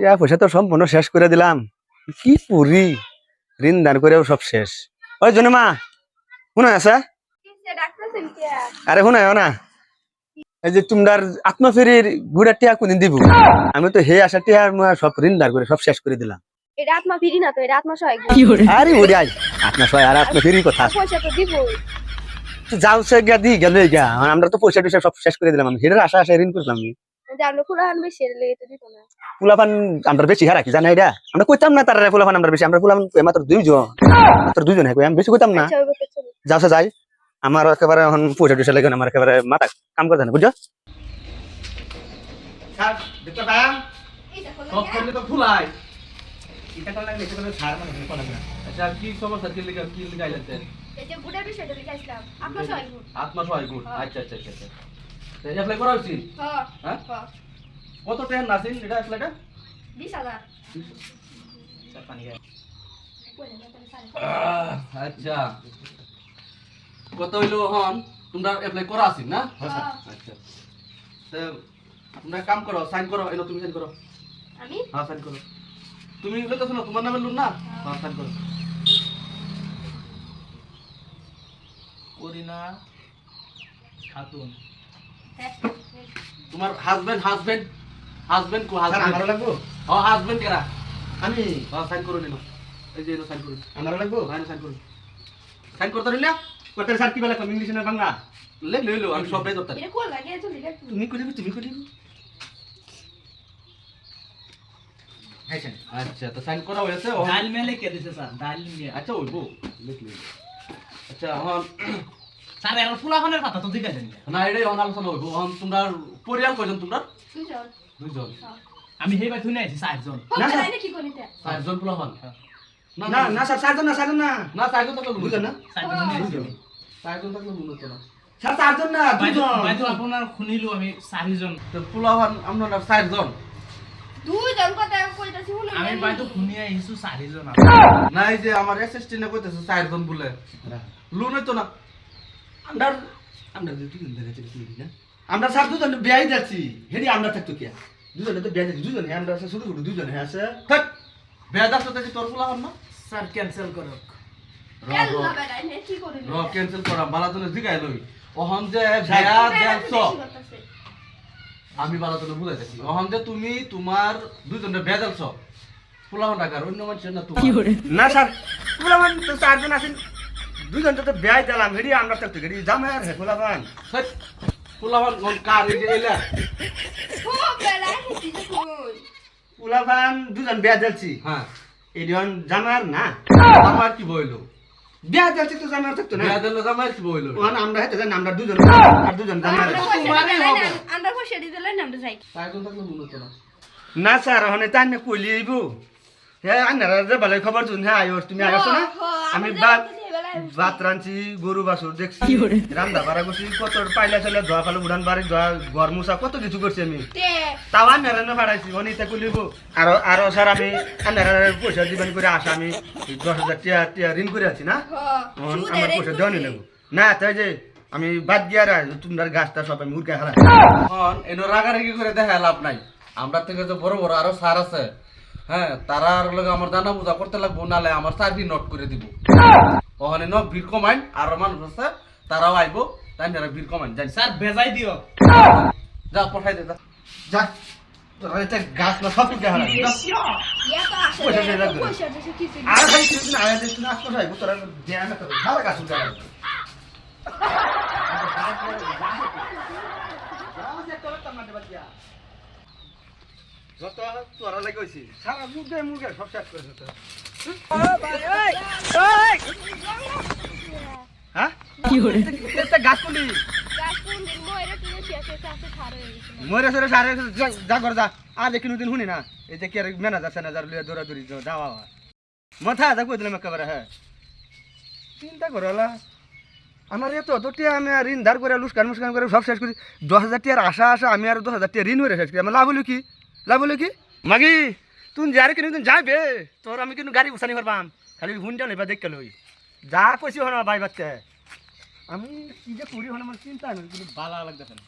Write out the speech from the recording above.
টিয়া পয়সা তো সম্পূর্ণ শেষ করে দিলাম। কি পুরি? ঋণ দান করেও সব শেষ। ওই জনমা শুনে আছে আরে শুনে না। এই যে তোমরার আত্মফেরির গুড়া টিয়া কোনদিন দিব? আমি তো হে আসা টিয়া মই সব ঋণ দান করে সব শেষ করে দিলাম। এটা আত্মা ফিরি না তো এটা আত্মা সহায়ক আরে ওরে আই আপনার সবাই আর আত্মফেরির কথা। পয়সা তো দিব যাও সে গিয়া দি গেল গিয়া। আমরা তো পয়সা টয়সা সব শেষ করে দিলাম। আমি হেটার আশা আশা ঋণ করলাম আমি। যে আমরা বেশি হারা কি জানা এটা আমরা কইতাম না তারা ফুলাপান আমরা বেশি আমরা ফুলাপান মাত্র দুইজন মাত্র দুইজন হ্যাঁ আমি বেশি কইতাম না। আচ্ছা যাও যাই। আমার একেবারে এখন পয়সা টয়সা লাগে না, আমার একেবারে মাথা কাম করতে না বুঝছ? ফুলাই। আচ্ছা আচ্ছা আচ্ছা আচ্ছা আচ্ছা। অ্যাপ্লাই করা উচিত হ্যাঁ? কত টাকা নাসিন এটা অ্যাপ্লাইটা বিশ হাজার। আচ্ছা। কত হইল হন তোমরা অ্যাপ্লাই করা আছিস না? আচ্ছা তো তোমরা কাম করো সাইন করো। এলো তুমি সাইন করো। আমি? হ্যাঁ সাইন করো। তুমি লইতেছো না তোমার নামে লোন না? হ্যাঁ সাইন করো। করিনা খাতুন। তোমার হাজবেন্ড হাজবেন্ড হাজবেন্ড কো আমারও হাজবেন্ড লাগবো? হ্যাঁ হাজবেন্ড কেরা? আমি? হ্যাঁ সাইন করো নিলো। এই যে এলো সাইন করুন আমারও লাগবো? হ্যাঁ সাইন করুন সাইন করতে নিলে? কত স্যার কি বলে ইংলিশ না বাংলা? লে লইলো আমি সবটাই ধরতাম। এটা কোন লাগে? চলে গেছে তুমি করিব তুমি করিব। আচ্ছা তো সাইন করা হয়েছে ও ডাল মেলে কে দিছে স্যার? ডাল নিয়ে আচ্ছা ওইবো। লিখলি আচ্ছা হন স্যার এর ফুলাখনের কথা তো দিকে না এটাই হন আলোচনা হইব। হন তোমরা পরিয়াল কয়জন তোমরা? দুজন দুইজন। আমি সেই বাই শুনে আছি চারজন। না, চারজন পোলা না না না। স্যার চারজন না চারজন না। না চারজন থাকলে না? চারজন থাকলে মনে না। স্যার চারজন না বাইদু দুজন বাইদু আপনার শুনিলো আমি চারিজন। তো পোলা হন আমরা চারজন। দুইজন কথা কইতাছি শুনুন আমি বাইদু শুনি আহিছো চারিজন। না এই যে আমার অ্যাসিস্ট্যান্টে কইতেছে চারজন বলে। লোন হইতো না। আমরা আমরা দুজন তুমি না। আমরা স্যার দুজন বিয়াই যাচ্ছি। হেডি আমরা থাকতো কি? দুজনে তো বিয়া যাচ্ছি দুজনে। আমরা আছে ছোট ছোট দুজনে আছে। থাক বেদাস তো তোর পোলা হন না। স্যার ক্যান্সেল করো র ক্যান্সেল করা বালা জনে জিগাই লই। অহন যে বেয়া দেলছ আমি বালা জনে বুঝাই দিছি অহন যে তুমি তোমার দুইজনে বেয়া দেলছ পোলা হন টাকার অন্য মানুষের না তোমার। না স্যার। ফুলাবান তো চারজন আছেন। দুজন তো বিয়াই দিলাম হেডি আমরা থাকতো হেডি জামে আর হে ফুলাবান থাক পোলা হন কার এই যে এলা? তুই ফুলাবান দুজন বিয়া দিলছি হ্যাঁ এডিয়ন জামার না আমার কি বইলো? বিয়া দিলছি তো জামার থাকতো না? বেয়া দিল আমার কি বইলো? ওখানে আমরা হেতে জানি আমরা দুজন আর দুজন জামার আমরা পয়সা পয়সা দিলে না আমরা যাই চারজন থাকলে মনে না না স্যার ওখানে তাই না কইলি আইবো হ্যাঁ আন্নারা যে ভালো খবর শুন হ্যাঁ আইস তুমি আইছো না? আমি ভাত ভাত রাঁধছি গরু বাছুর দেখছি রান্না বাড়া করছি কত পাইলা চাইলে ধোয়া ফালো উড়ান বাড়ি ধোয়া ঘর মুছা কত কিছু করছি আমি। তে। তাও না ভাড়াইছি অনিতা কইলিব আরও আরও স্যার আমি আন্নারা পয়সা দিবেন করে আসা আমি দশ হাজার টিয়া টিয়া ঋণ করে আছি না? আমার পয়সা দেওয়া নিলাম না তাই যে আমি বাদ দিয়া রা তোমার গাছটা সব আমি উড়কে হারা এখন এনো রাগারাগি করে দেখা লাভ নাই। আমরা থেকে যে বড় বড় আরও স্যার আছে হ্যাঁ তারা আর লগে আমার জানা বোঝা করতে লাগবো নালে আমার চাকরি নোট করে দিব। ওখানে ন ভিড় কমাইন আর মানুষ আছে তারাও আইবো। তাই না ভিড় কমাইন জানি স্যার বেজাই দিও। যা পঠাই দে যা। যা তোরা এটা গাছ না সব উড়কে হারা ইয়া তো আসে পয়সা দিয়ে রাখবে। কিছু আর খালি কিছু না আয়া দিস না আসতে তোরা দেয়া না তোরা গাছ উড়কে যত তোরা লাগে হইছি সারা মুরগে সব শেষ করেছে তো হ্যাঁ কি হরে এটা গাছ কুলি গাছ কোন দিন মইরা তুই শেষ শেষ আছে ছাড়ে গেছে মরে সরে সারে যা- যা কর যা। আর দেখি দিন শুনি না। এই যে কি আর ম্যানেজার স্যানেজার লিয়ে দৌড়াদৌড়ি যাওয়া মাথা যা কই দিলাম একেবারে হ্যাঁ? চিন্তা করলা আমার এত তো টিয়া আমি আর ঋণ ধার করে লুস্কান মুস্কান করে সব শেষ করি। দশ হাজার টিয়ার আশা আশা আমি আর দশ হাজার টিয়া ঋণ হয়ে শেষ করি। আমার লাভ হলো কি? লাভ হলো কি? মাগি তুই যারে কিন্তু তুই যাবে তোর আমি কিন্তু গাড়ি উঠানি পারবাম খালি হুনটা নেবা দেখতে লই। যা কইছি হন ভাই বাচ্চা। আমি কি যে করি হলে আমার চিন্তা নেই কিন্তু বালা লাগতেছে না।